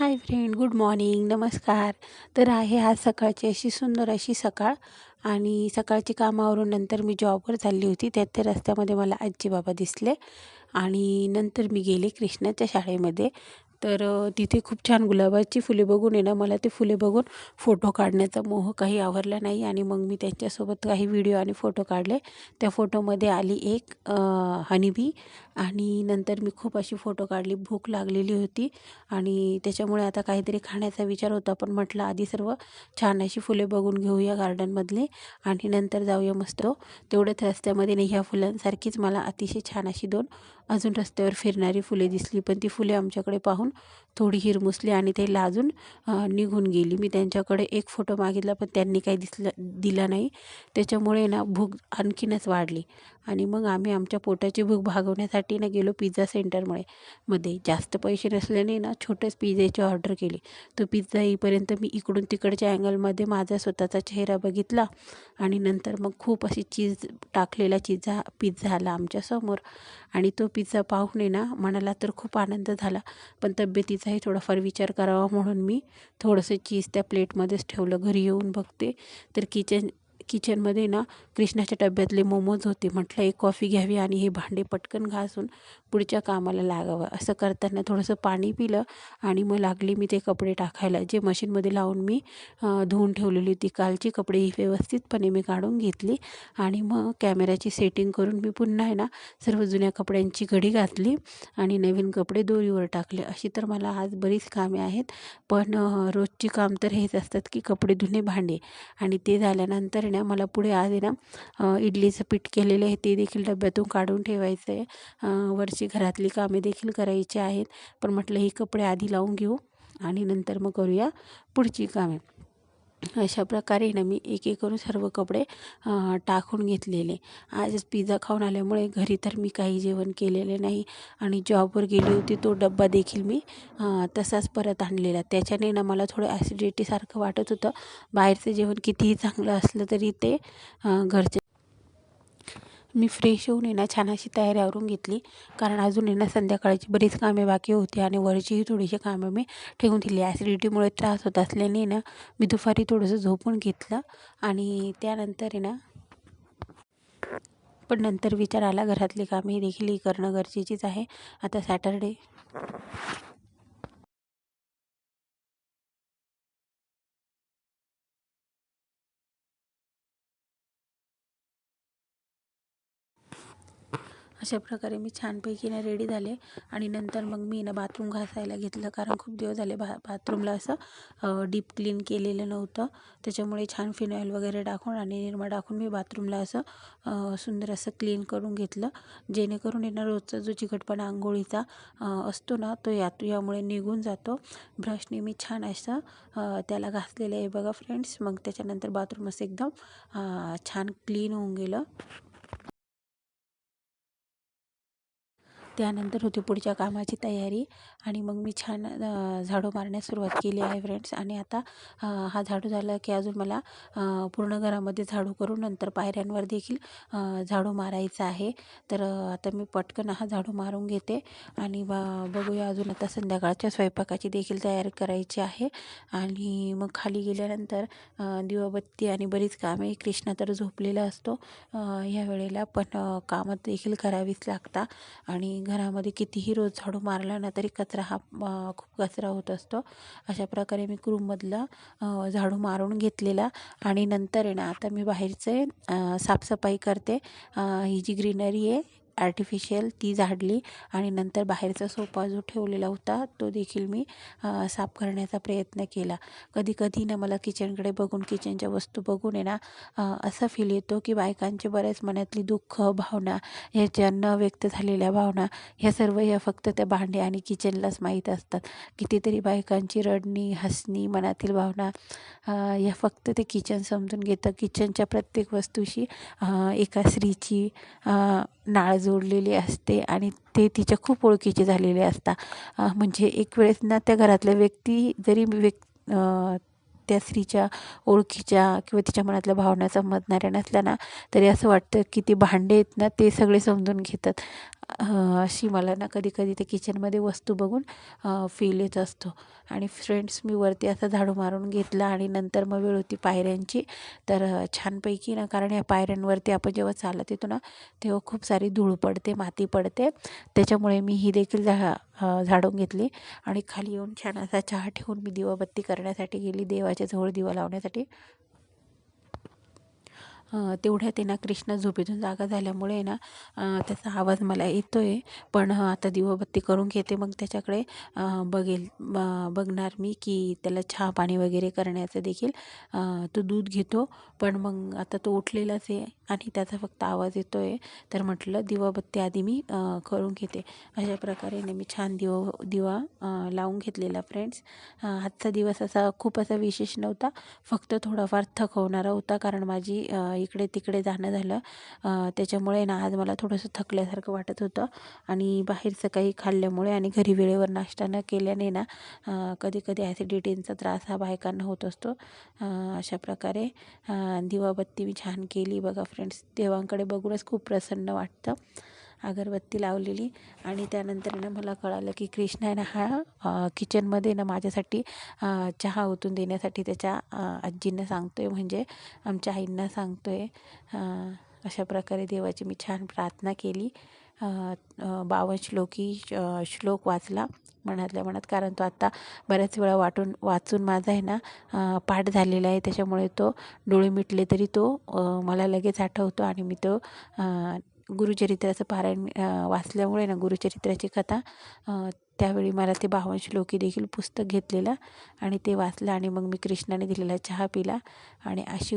Hi friend good morning नमस्कार. तर आहे आज सकाळची अशी सुंदर अशी सकाळ आणि सकाळची कामावरून नंतर मी जॉबवर चालली होती. त्यात त्या रस्त्यामध्ये मला आजी बाबा दिसले आणि नंतर मी गेले कृष्णाच्या शाळेमध्ये. तर तिथे खूप छान गुलाबाची फुले बघून आहे ना मला ते फुले बघून फोटो काढण्याचा मोह काही आवरला नाही आणि मग मी त्यांच्यासोबत काही व्हिडिओ आणि फोटो काढले. त्या फोटोमध्ये आली एक हनीबी आणि नंतर मी खूप अशी फोटो काढली. भूक लागलेली होती आणि त्याच्यामुळे आता काहीतरी खाण्याचा विचार होता. पण म्हटलं आधी सर्व छान अशी फुले बघून घेऊया गार्डनमधले आणि नंतर जाऊया मस्त. तेवढ्याच रस्त्यामध्ये नाही ह्या फुलांसारखीच मला अतिशय छान अशी दोन अजून रस्त्यावर फिरणारी फुले दिसली पण ती फुले आमच्याकडे पाहून थोडी हिरमुसली आणि ते लाजून निघून गेली. मी त्यांच्याकडे एक फोटो मागितला पण त्यांनी काही दिसलं दिला नाही. त्याच्यामुळे ना भूक आणखीनच वाढली. आणि मग आम्ही आमच्या पोटाची भूक भागवण्यासाठी ना गेलो पिझ्झा सेंटरमुळे. मध्ये जास्त पैसे नसल्याने ना छोटेच पिझ्झाची ऑर्डर केली. तो पिझ्झा येईपर्यंत मी इकडून तिकडच्या अँगलमध्ये माझा स्वतःचा चेहरा बघितला. आणि नंतर मग खूप अशी चीज टाकलेला चिझ्झा पिझ्झा आला आमच्यासमोर आणि तो पिझ्झा पाहून ना मनाला तर खूप आनंद झाला. पण तब्येतीचाही थोडाफार विचार करावा म्हणून मी थोडंसं चीज त्या प्लेटमध्येच ठेवलं. घरी येऊन बघते. तर किचन किचनमध्ये ना कृष्णाच्या डब्यातले मोमोज होते. म्हटलं एक कॉफी घ्यावी आणि हे भांडे पटकन घासून पुढच्या कामाला लागावं. असं करताना थोडंसं पाणी पिलं आणि मग लागली मी ते कपडे टाकायला. जे मशीनमध्ये लावून मी धुवून ठेवलेली होती. कालची कपडे ही व्यवस्थितपणे मी काढून घेतली आणि मग कॅमेऱ्याची सेटिंग करून मी पुन्हा आहे ना सर्व जुन्या कपड्यांची घडी घातली आणि नवीन कपडे दोरीवर टाकले. अशी तर मला आज बरीच कामे आहेत पण रोजची काम तर हेच असतात की कपडे धुणे भांडे आणि ते झाल्यानंतर ना मला पुढे आज आहे ना इडलीचं पीठ केलेलं आहे ते देखील डब्यातून काढून ठेवायचं आहे. वरची घरातली कामे देखील करायची आहेत. पण म्हटलं ही कपडे आधी लावून घेऊ आणि नंतर मग करूया पुढची कामे. अशा प्रकारे ना मी एक एक करून सर्व कपडे टाकून घेतलेले. आज पिझ्झा खाऊन आल्यामुळे घरी तर मी काही जेवण केलेले नाही आणि जॉबवर गेली होती तो डब्बा देखील मी तसाच परत आणलेला. त्याच्याने ना मला थोडं ॲसिडिटीसारखं वाटत होतं. बाहेरचं जेवण कितीही चांगलं असलं तरी ते घरचे मी फ्रेश होऊन येणं छान अशी तयारी आवरून घेतली. कारण अजून येणं संध्याकाळची बरीच कामे बाकी होती आणि वरचीही थोडीशी कामं मी ठेवून दिली. ॲसिडिटीमुळे त्रास होत असल्याने ना मी दुपारी थोडंसं झोपून घेतलं आणि त्यानंतर आहे ना पण नंतर विचार आला घरातली कामे देखील करणं गरजेचीच आहे. आता सॅटरडे अशा प्रकारे मी छानपैकी ना रेडी झाले. आणि नंतर मग मी ना बाथरूम घासायला घेतलं. कारण खूप दिवस झाले बा बाथरूमला असं डीप क्लीन केलेलं नव्हतं. त्याच्यामुळे छान फिनाईल वगैरे टाकून आणि निरमा टाकून मी बाथरूमला असं सुंदर असं क्लीन करून घेतलं. जेणेकरून येणार रोजचा जो चिकटपणा आंघोळीचा असतो ना तो यात यामुळे निघून जातो. ब्रशने मी छान असं त्याला घासलेलं आहे बघा फ्रेंड्स मग त्याच्यानंतर बाथरूम असं एकदम छान क्लीन होऊन गेलं. त्यानंतर होती पुढच्या कामाची तयारी आणि मग मी छान झाडू मारण्यास सुरुवात केली आहे फ्रेंड्स. आणि आता हा झाडू झाला की अजून मला पूर्ण घरामध्ये झाडू करून नंतर पायऱ्यांवर देखील झाडू मारायचा आहे. तर आता मी पटकन हा झाडू मारून घेते आणि बघूया अजून आता संध्याकाळच्या स्वयंपाकाची देखील तयारी करायची आहे. आणि मग खाली गेल्यानंतर दिवाबत्ती आणि बरीच कामे. कृष्णा तर झोपलेला असतो. ह्या वेळेला पण कामं देखील करावीच लागतात आणि घरामध्ये कितीही रोज झाडू मारला ना तरी कचरा हा खूप कचरा होत असतो. अशा प्रकारे मी क्रूममधलं झाडू मारून घेतलेला आणि नंतर आहे ना आता मी बाहेरचे साफसफाई करते. ही जी ग्रीनरी आहे आर्टिफिशियल ती झाडली आणि नंतर बाहेरचा सोफा जो ठेवलेला होता तो देखील मी साफ करण्याचा प्रयत्न केला. कधी कधी ना मला किचनकडे बघून किचनच्या वस्तू बघून आहे ना असा फील येतो की बायकांचे बऱ्याच मनातली दुःख भावना ह्याच्या न व्यक्त झालेल्या भावना ह्या सर्व ह्या फक्त त्या भांडे आणि किचनलाच माहीत असतात. कितीतरी बायकांची रडणी हसणी मनातील भावना ह्या फक्त ते किचन समजून घेतं. किचनच्या प्रत्येक वस्तूशी एका स्त्रीची नाळ जोडलेली असते आणि ते तिच्या खूप ओळखीचे झालेले असतात. म्हणजे एक वेळेस ना त्या घरातल्या व्यक्ती जरी व्यक् त्या स्त्रीच्या ओळखीच्या किंवा तिच्या मनातल्या भावना समजणाऱ्या नसल्या ना तरी असं वाटतं की ती भांडे आहेत ना ते सगळे समजून घेतात. अशी मला ना कधी कधी ते किचनमध्ये वस्तू बघून फील येत असतो. आणि फ्रेंड्स मी वरती असं झाडू मारून घेतला आणि नंतर मग वेळ होती पायऱ्यांची. तर छानपैकी ना कारण या पायऱ्यांवरती आपण जेव्हा चालत येतो ना तेव्हा खूप सारी धूळ पडते माती पडते. त्याच्यामुळे मी ही देखील झा झाडून घेतली. आणि खाली येऊन छान असा चहा ठेवून मी दिवाबत्ती करण्यासाठी गेली देवाच्या जवळ दिवा लावण्यासाठी. तेवढ्यात आहे ना कृष्णा झोपेतून जागा झाल्यामुळे ना त्याचा आवाज मला येतो आहे पण आता दिवाबत्ती करून घेते. मग त्याच्याकडे बघेल बघणार मी की त्याला चहा पाणी वगैरे करण्याचं देखील तो दूध घेतो. पण मग आता तो उठलेलाच आहे आणि त्याचा फक्त आवाज येतो आहे तर म्हटलं दिवाबत्ती आधी मी करून घेते. अशा प्रकारे ना मी छान दिवा दिवा लावून घेतलेला फ्रेंड्स आजचा दिवस असा खूप असा विशेष नव्हता. फक्त थोडाफार थकवणारा होता. कारण माझी इकडे तिकडे जाणं झालं. त्याच्यामुळे ना आज मला थोडंसं थकल्यासारखं वाटत होतं. आणि बाहेरचं काही खाल्ल्यामुळे आणि घरी वेळेवर नाश्ता न केल्याने ना कधी कधी ॲसिडिटींचा त्रास हा बायकांना होत असतो. अशा प्रकारे दिवाबत्ती मी छान केली. बघा फ्रेंड्स देवांकडे बघूनच खूप प्रसन्न वाटतं. अगरबत्ती लावलेली आणि त्यानंतर ना मला कळालं की कृष्णा आहे ना हा किचनमध्ये ना माझ्यासाठी चहा ओतून देण्यासाठी त्याच्या आजींना सांगतो आहे म्हणजे आमच्या आईंना सांगतो आहे अशा प्रकारे देवाची मी छान प्रार्थना केली. बावन श्लोकी श्लोक वाचला मनातल्या मनात. कारण तो आत्ता बऱ्याच वेळा वाटून वाचून माझा आहे ना पाठ झालेला आहे. त्याच्यामुळे तो डोळे मिटले तरी तो मला लगेच आठवतो आणि मी तो गुरुचरित्राचं पारायण वाचल्यामुळे ना गुरुचरित्राची कथा त्यावेळी मला ते बावन श्लोकी देखील पुस्तक घेतलेलं आणि ते वाचलं आणि मग मी कृष्णाने दिलेला चहा पिला आणि अशी